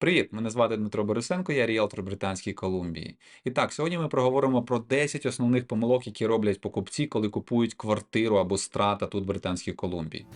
Привіт, мене звати Дмитро Борисенко, я ріелтор Британської Колумбії. І так, сьогодні ми проговоримо про 10 основних помилок, які роблять покупці, коли купують квартиру або страта тут в Британській Колумбії.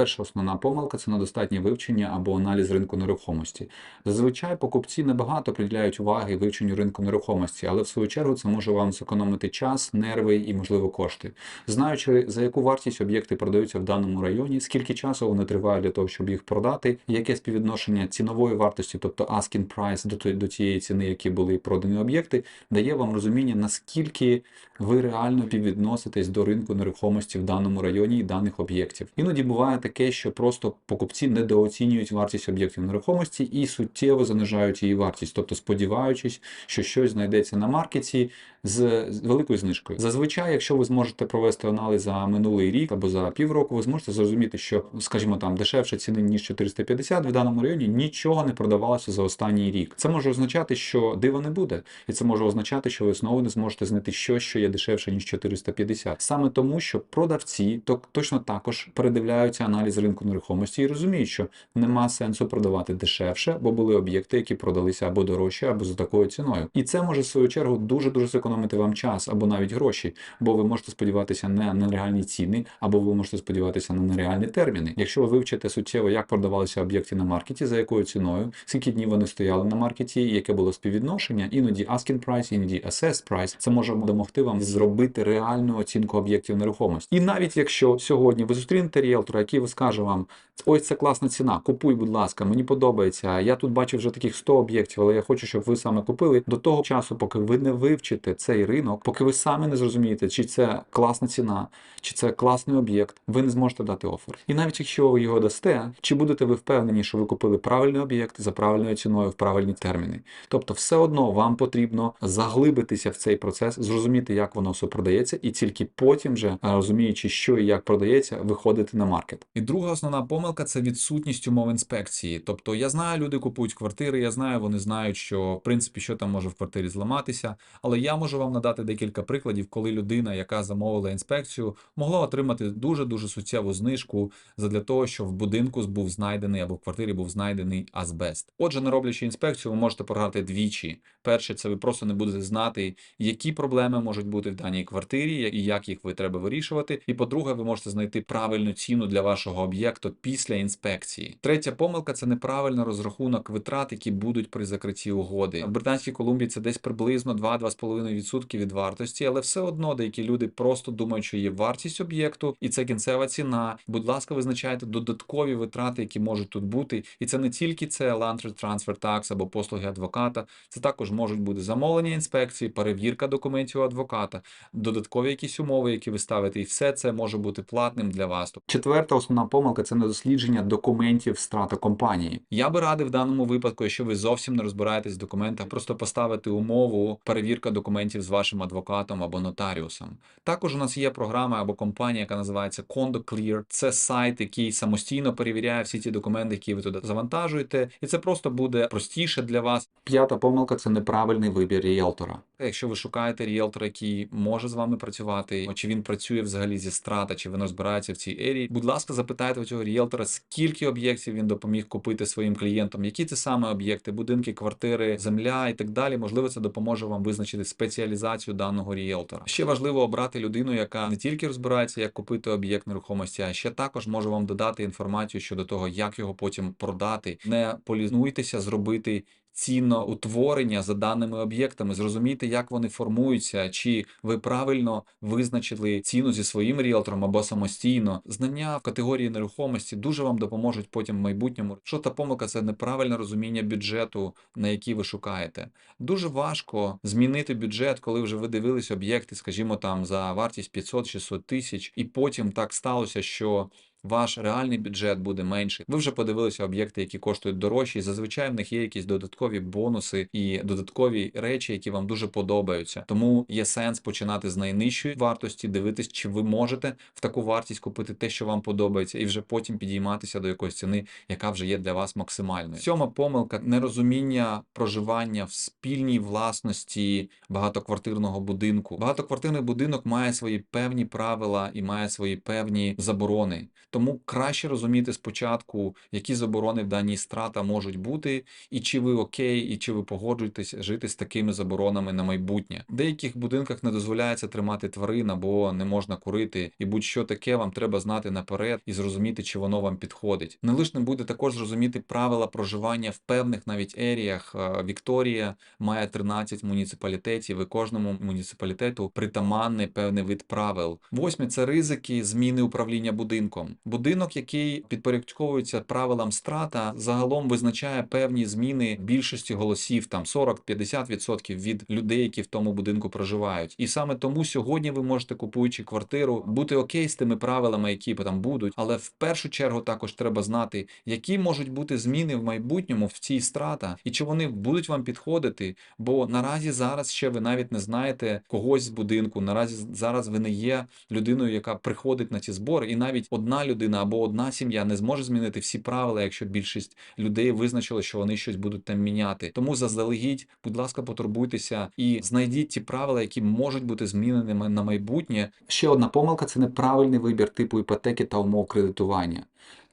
Перша основна помилка це недостатнє вивчення або аналіз ринку нерухомості. Зазвичай покупці небагато приділяють уваги вивченню ринку нерухомості, але в свою чергу це може вам зекономити час, нерви і, можливо, кошти. Знаючи, за яку вартість об'єкти продаються в даному районі, скільки часу вони тривають для того, щоб їх продати, яке співвідношення цінової вартості, тобто asking price до, тієї ціни, які були продані об'єкти, дає вам розуміння, наскільки ви реально співвідноситесь до ринку нерухомості в даному районі і даних об'єктів. Іноді буває таке, що просто покупці недооцінюють вартість об'єктів нерухомості і суттєво занижають її вартість, тобто сподіваючись, що щось знайдеться на маркеті з, великою знижкою. Зазвичай, якщо ви зможете провести аналіз за минулий рік або за півроку, ви зможете зрозуміти, що, скажімо, там дешевше ціни ніж 450 в даному районі нічого не продавалося за останній рік. Це може означати, що дива не буде, і це може означати, що ви знову не зможете знайти щось, що є дешевше ніж 450. Саме тому, що продавці то точно також передивляються аналіз ринку нерухомості і розуміють, що нема сенсу продавати дешевше, бо були об'єкти, які продалися або дорожче, або за такою ціною. І це може в свою чергу дуже дуже зекономити вам час або навіть гроші, бо ви можете сподіватися не на реальні ціни, або ви можете сподіватися на нереальні терміни. Якщо ви вивчите суттєво, як продавалися об'єкти на маркеті, за якою ціною, скільки днів вони стояли на маркеті, яке було співвідношення, іноді asking price, іноді assessed price, це може допомогти вам зробити реальну оцінку об'єктів нерухомості. І навіть якщо сьогодні ви зустрінете ріелтора, який скаже вам, ось це класна ціна, купуй, будь ласка, мені подобається. Я тут бачив вже таких 100 об'єктів, але я хочу, щоб ви саме купили до того часу, поки ви не вивчите цей ринок, поки ви самі не зрозумієте, чи це класна ціна, чи це класний об'єкт, ви не зможете дати офер. І навіть якщо ви його дасте, чи будете ви впевнені, що ви купили правильний об'єкт за правильною ціною в правильні терміни? Тобто, все одно вам потрібно заглибитися в цей процес, зрозуміти, як воно все продається, і тільки потім, вже розуміючи, що і як продається, виходити на маркет. І друга основна помилка це відсутність умов інспекції. Тобто, я знаю, люди купують квартири, я знаю, вони знають, що в принципі що там може в квартирі зламатися. Але я можу вам надати декілька прикладів, коли людина, яка замовила інспекцію, могла отримати дуже дуже суттєву знижку задля того, що в будинку був знайдений або в квартирі був знайдений азбест. Отже, не роблячи інспекцію, ви можете програти двічі. Перше, це ви просто не будете знати, які проблеми можуть бути в даній квартирі і як їх ви треба вирішувати. І по-друге, ви можете знайти правильну ціну для вашого об'єкту після інспекції. Третя помилка це неправильний розрахунок витрат, які будуть при закритті угоди. В Британській Колумбії це десь приблизно 2-2,5% від вартості, але все одно деякі люди просто думають, що є вартість об'єкту, і це кінцева ціна. Будь ласка, визначайте додаткові витрати, які можуть тут бути. І це не тільки це Land Transfer Tax або послуги адвоката. Це також можуть бути замовлення інспекції, перевірка документів адвоката, додаткові якісь умови, які ви ставите, і все це може бути платним для вас. Четверта основна помилка це недослідження документів страта компанії. Я би радив в даному випадку, якщо ви зовсім не розбираєтесь в документах, просто поставити умову перевірка документів з вашим адвокатом або нотаріусом. Також у нас є програма або компанія, яка називається CondoClear. Це сайт, який самостійно перевіряє всі ті документи, які ви туди завантажуєте, і це просто буде простіше для вас. П'ята помилка це неправильний вибір ріелтора. Якщо ви шукаєте ріелтора, який може з вами працювати, чи він працює взагалі зі страта, чи він розбирається в цій ерії, будь ласка, запитайте у цього ріелтора, скільки об'єктів він допоміг купити своїм клієнтам, які це саме об'єкти, будинки, квартири, земля і так далі. Можливо, це допоможе вам визначити спеціалізацію даного ріелтора. Ще важливо обрати людину, яка не тільки розбирається, як купити об'єкт нерухомості, а ще також може вам додати інформацію щодо того, як його потім продати. Не полінуйтеся зробити. Цінно утворення за даними об'єктами, зрозуміти, як вони формуються, чи ви правильно визначили ціну зі своїм ріелтором або самостійно. Знання в категорії нерухомості дуже вам допоможуть потім в майбутньому. Що та помилка це неправильне розуміння бюджету, на який ви шукаєте. Дуже важко змінити бюджет, коли вже ви дивились об'єкти, скажімо, там за вартість 500-600 тисяч, і потім так сталося, що ваш реальний бюджет буде менший. Ви вже подивилися об'єкти, які коштують дорожче, і зазвичай в них є якісь додаткові бонуси і додаткові речі, які вам дуже подобаються. Тому є сенс починати з найнижчої вартості, дивитись, чи ви можете в таку вартість купити те, що вам подобається, і вже потім підійматися до якоїсь ціни, яка вже є для вас максимальною. Сьома помилка нерозуміння проживання в спільній власності багатоквартирного будинку. Багатоквартирний будинок має свої певні правила і має свої певні заборони. Тому краще розуміти спочатку, які заборони в даній страта можуть бути, і чи ви окей, і чи ви погоджуєтесь жити з такими заборонами на майбутнє. В деяких будинках не дозволяється тримати тварин або не можна курити, і будь-що таке вам треба знати наперед і зрозуміти, чи воно вам підходить. Не лишним буде також зрозуміти правила проживання в певних навіть еріях. Е, Вікторія має 13 муніципалітетів, і кожному муніципалітету притаманний певний вид правил. Восьме це ризики зміни управління будинком. Будинок, який підпорядковується правилам страта, загалом визначає певні зміни більшості голосів, там 40-50% від людей, які в тому будинку проживають. І саме тому сьогодні ви можете, купуючи квартиру, бути окей з тими правилами, які там будуть, але в першу чергу також треба знати, які можуть бути зміни в майбутньому в цій страта, і чи вони будуть вам підходити. Бо наразі зараз ще ви навіть не знаєте когось з будинку. Наразі зараз ви не є людиною, яка приходить на ці збори, і навіть одна людина або одна сім'я не зможе змінити всі правила, якщо більшість людей визначили, що вони щось будуть там міняти. Тому заздалегідь, будь ласка, потурбуйтеся і знайдіть ті правила, які можуть бути зміненими на майбутнє. Ще одна помилка це неправильний вибір типу іпотеки та умов кредитування.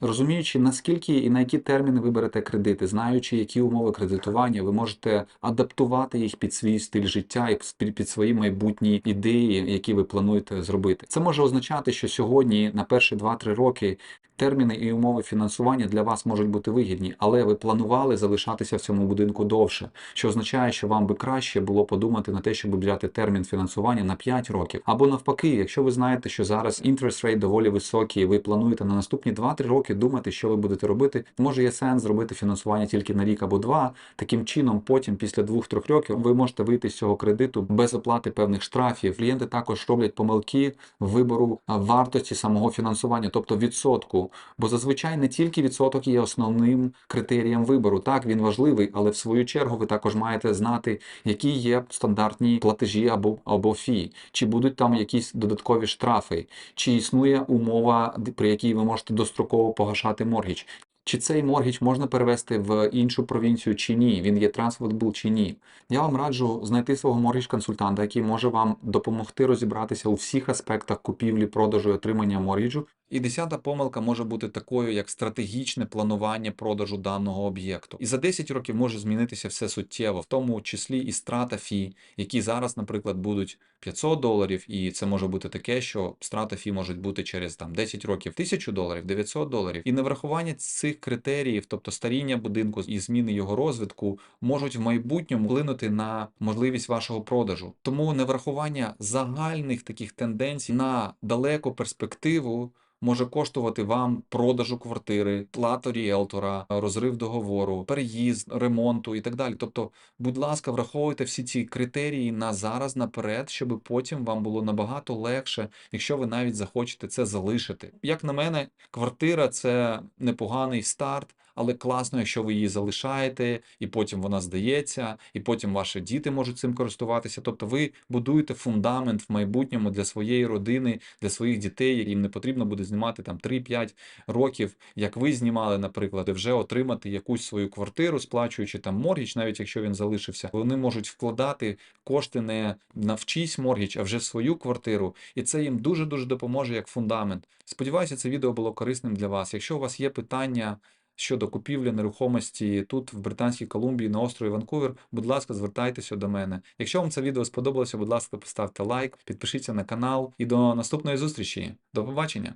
Розуміючи, наскільки і на які терміни ви берете кредити, знаючи, які умови кредитування, ви можете адаптувати їх під свій стиль життя і під- свої майбутні ідеї, які ви плануєте зробити. Це може означати, що сьогодні на перші 2-3 роки терміни і умови фінансування для вас можуть бути вигідні, але ви планували залишатися в цьому будинку довше, що означає, що вам би краще було подумати на те, щоб взяти термін фінансування на 5 років. Або навпаки, якщо ви знаєте, що зараз interest rate доволі високий, ви плануєте на наступні 2-3 роки думати, що ви будете робити, може є сенс зробити фінансування тільки на рік або два. Таким чином, потім, після 2-3 років, ви можете вийти з цього кредиту без оплати певних штрафів. Клієнти також роблять помилки вибору вартості самого фінансування, тобто відсотку. Бо зазвичай не тільки відсоток є основним критерієм вибору. Так, він важливий, але в свою чергу ви також маєте знати, які є стандартні платежі або, або фі, чи будуть там якісь додаткові штрафи, чи існує умова, при якій ви можете достроково погашати моргіч. Чи цей моргіч можна перевести в іншу провінцію чи ні? Він є трансфертбл чи ні? Я вам раджу знайти свого моргіч-консультанта, який може вам допомогти розібратися у всіх аспектах купівлі, продажу і отримання моргіджу. І десята помилка може бути такою, як стратегічне планування продажу даного об'єкту. І за 10 років може змінитися все суттєво, в тому числі і страта фі, які зараз, наприклад, будуть 500 доларів, і це може бути таке, що страта фі можуть бути через там 10 років 1000 доларів, 900 доларів. І неврахування цих критеріїв, тобто старіння будинку і зміни його розвитку, можуть в майбутньому вплинути на можливість вашого продажу. Тому неврахування загальних таких тенденцій на далеку перспективу. Може коштувати вам продажу квартири, плату ріелтора, розрив договору, переїзд, ремонту і так далі. Тобто, будь ласка, враховуйте всі ці критерії на зараз наперед, щоб потім вам було набагато легше, якщо ви навіть захочете це залишити. Як на мене, квартира це непоганий старт, але класно, якщо ви її залишаєте, і потім вона здається, і потім ваші діти можуть цим користуватися. Тобто, ви будуєте фундамент в майбутньому для своєї родини, для своїх дітей, яким не потрібно буде знімати там 3-5 років, як ви знімали, наприклад, і вже отримати якусь свою квартиру, сплачуючи там моргіч, навіть якщо він залишився, вони можуть вкладати кошти не на вчись моргіч, а вже в свою квартиру, і це їм дуже дуже допоможе як фундамент. Сподіваюся, це відео було корисним для вас. Якщо у вас є питання. Щодо купівлі нерухомості тут, в Британській Колумбії, на острові Ванкувер, будь ласка, звертайтеся до мене. Якщо вам це відео сподобалося, будь ласка, поставте лайк, підпишіться на канал і до наступної зустрічі. До побачення!